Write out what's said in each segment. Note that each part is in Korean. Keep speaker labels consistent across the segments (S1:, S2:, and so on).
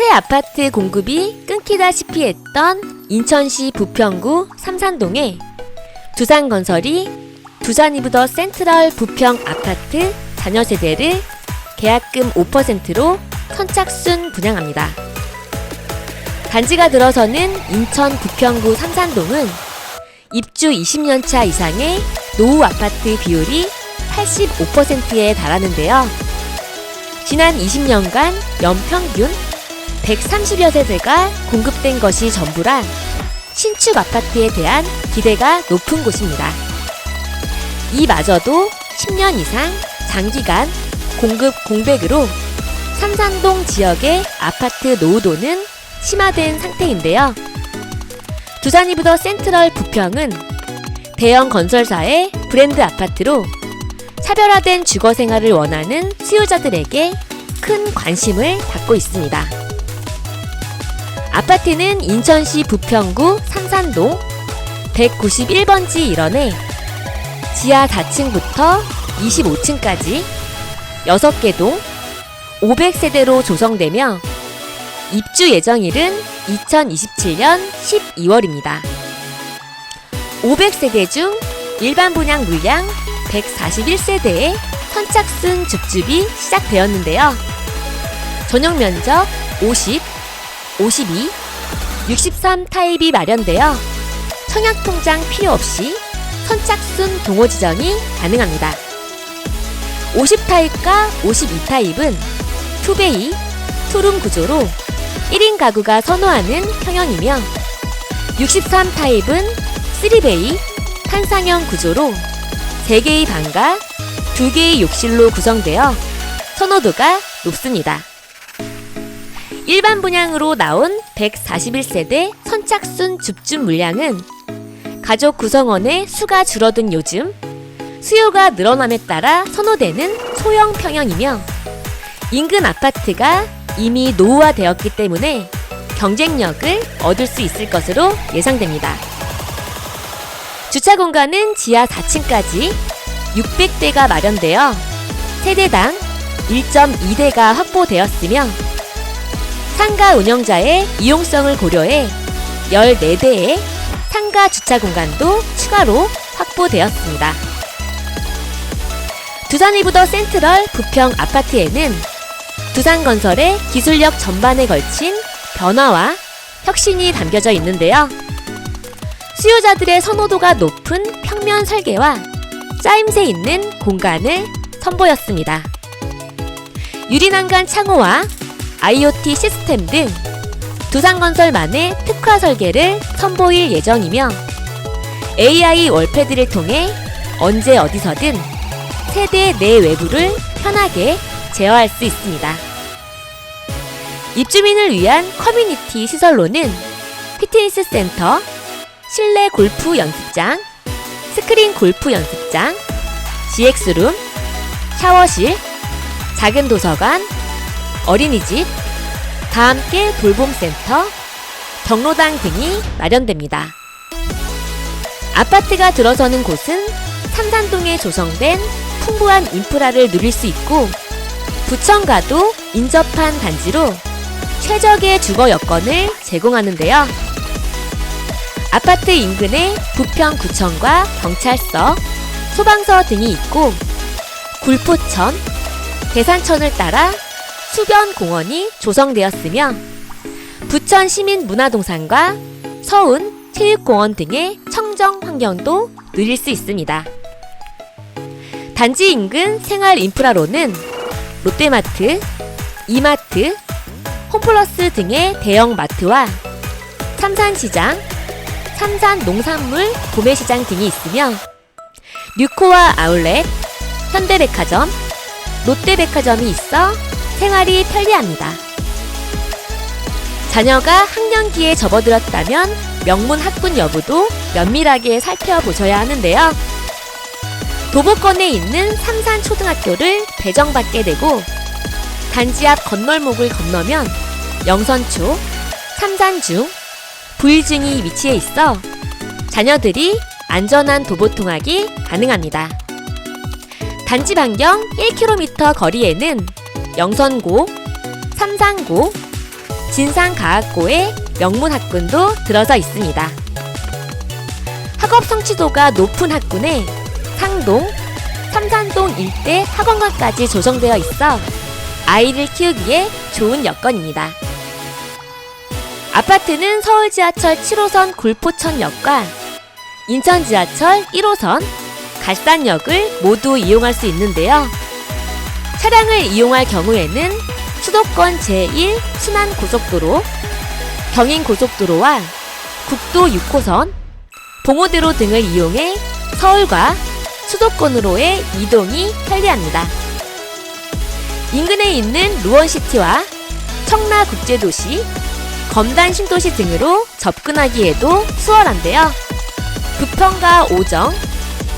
S1: 새 아파트 공급이 끊기다시피 했던 인천시 부평구 삼산동에 두산건설이 두산 이브더 센트럴 부평 아파트 자녀 세대를 계약금 5%로 선착순 분양합니다. 단지가 들어서는 인천 부평구 삼산동은 입주 20년 차 이상의 노후 아파트 비율이 85%에 달하는데요. 지난 20년간 연평균 130여 세대가 공급된 것이 전부라 신축 아파트에 대한 기대가 높은 곳입니다. 이마저도 10년 이상 장기간 공급 공백으로 삼산동 지역의 아파트 노후도는 심화된 상태인데요. 두산이브더 센트럴 부평은 대형 건설사의 브랜드 아파트로 차별화된 주거 생활을 원하는 수요자들에게 큰 관심을 받고 있습니다. 아파트는 인천시 부평구 삼산동 191번지 일원에 지하 4층부터 25층까지 6개 동 500세대로 조성되며 입주 예정일은 2027년 12월입니다. 500세대 중 일반 분양 물량 141세대의 선착순 줍줍이 시작되었는데요. 전용 면적 50, 52, 63 타입이 마련되어 청약 통장 필요 없이 선착순 동호 지정이 가능합니다. 50 타입과 52 타입은 투베이, 투룸 구조로 1인 가구가 선호하는 평형이며 63 타입은 3베이, 탄상형 구조로 3개의 방과 2개의 욕실로 구성되어 선호도가 높습니다. 일반 분양으로 나온 141세대 선착순 줍줍 물량은 가족 구성원의 수가 줄어든 요즘 수요가 늘어남에 따라 선호되는 소형 평형이며 인근 아파트가 이미 노후화되었기 때문에 경쟁력을 얻을 수 있을 것으로 예상됩니다. 주차 공간은 지하 4층까지 600대가 마련되어 세대당 1.2대가 확보되었으며 상가 운영자의 이용성을 고려해 14대의 상가 주차 공간도 추가로 확보되었습니다. 두산이브더 센트럴 부평 아파트에는 두산건설의 기술력 전반에 걸친 변화와 혁신이 담겨져 있는데요. 수요자들의 선호도가 높은 평면 설계와 짜임새 있는 공간을 선보였습니다. 유리난간 창호와 IoT 시스템 등 두산건설만의 특화 설계를 선보일 예정이며 AI 월패드를 통해 언제 어디서든 세대 내 외부를 편하게 제어할 수 있습니다. 입주민을 위한 커뮤니티 시설로는 피트니스 센터, 실내 골프 연습장, 스크린 골프 연습장, GX룸, 샤워실, 작은 도서관, 어린이집, 다 함께 돌봄센터, 경로당 등이 마련됩니다. 아파트가 들어서는 곳은 삼산동에 조성된 풍부한 인프라를 누릴 수 있고 부천과도 인접한 단지로 최적의 주거 여건을 제공하는데요. 아파트 인근에 부평구청과 경찰서, 소방서 등이 있고 굴포천, 대산천을 따라 수변 공원이 조성되었으며 부천 시민문화동산과 서운 체육공원 등의 청정 환경도 누릴 수 있습니다. 단지 인근 생활 인프라로는 롯데마트, 이마트, 홈플러스 등의 대형 마트와 삼산시장, 삼산 농산물 도매시장 등이 있으며 뉴코아 아울렛, 현대백화점, 롯데백화점이 있어 생활이 편리합니다. 자녀가 학년기에 접어들었다면 명문 학군 여부도 면밀하게 살펴보셔야 하는데요. 도보권에 있는 삼산초등학교를 배정받게 되고 단지 앞 건널목을 건너면 영선초, 삼산중, 부일중이 위치해 있어 자녀들이 안전한 도보 통학이 가능합니다. 단지 반경 1km 거리에는 영선고, 삼산고, 진상가학고에 명문학군도 들어서 있습니다. 학업 성취도가 높은 학군에 상동, 삼산동 일대 학원과까지 조성되어 있어 아이를 키우기에 좋은 여건입니다. 아파트는 서울 지하철 7호선 굴포천역과 인천 지하철 1호선 갈산역을 모두 이용할 수 있는데요. 차량을 이용할 경우에는 수도권 제1 순환고속도로, 경인고속도로와 국도 6호선, 봉오대로 등을 이용해 서울과 수도권으로의 이동이 편리합니다. 인근에 있는 루원시티와 청라국제도시, 검단 신도시 등으로 접근하기에도 수월한데요. 부평과 오정,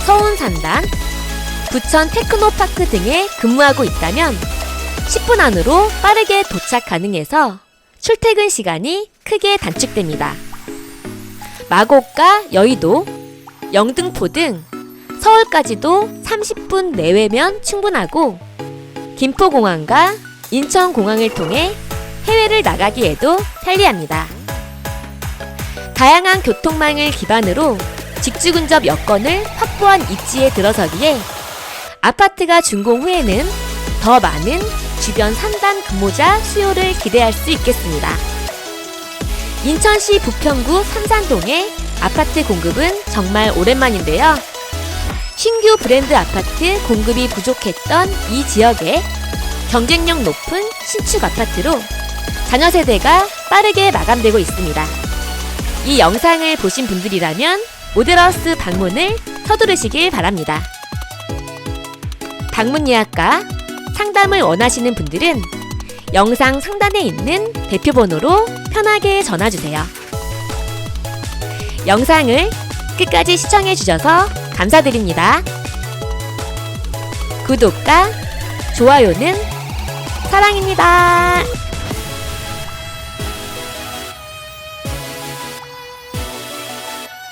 S1: 서운 산단, 부천 테크노파크 등에 근무하고 있다면 10분 안으로 빠르게 도착 가능해서 출퇴근 시간이 크게 단축됩니다. 마곡과 여의도, 영등포 등 서울까지도 30분 내외면 충분하고 김포공항과 인천공항을 통해 해외를 나가기에도 편리합니다. 다양한 교통망을 기반으로 직주 근접 여건을 확보한 입지에 들어서기에 아파트가 준공 후에는 더 많은 주변 산단 근무자 수요를 기대할 수 있겠습니다. 인천시 부평구 삼산동의 아파트 공급은 정말 오랜만인데요. 신규 브랜드 아파트 공급이 부족했던 이 지역에 경쟁력 높은 신축 아파트로 자녀 세대가 빠르게 마감되고 있습니다. 이 영상을 보신 분들이라면 모델하우스 방문을 서두르시길 바랍니다. 방문 예약과 상담을 원하시는 분들은 영상 상단에 있는 대표 번호로 편하게 전화 주세요. 영상을 끝까지 시청해 주셔서 감사드립니다. 구독과 좋아요는 사랑입니다.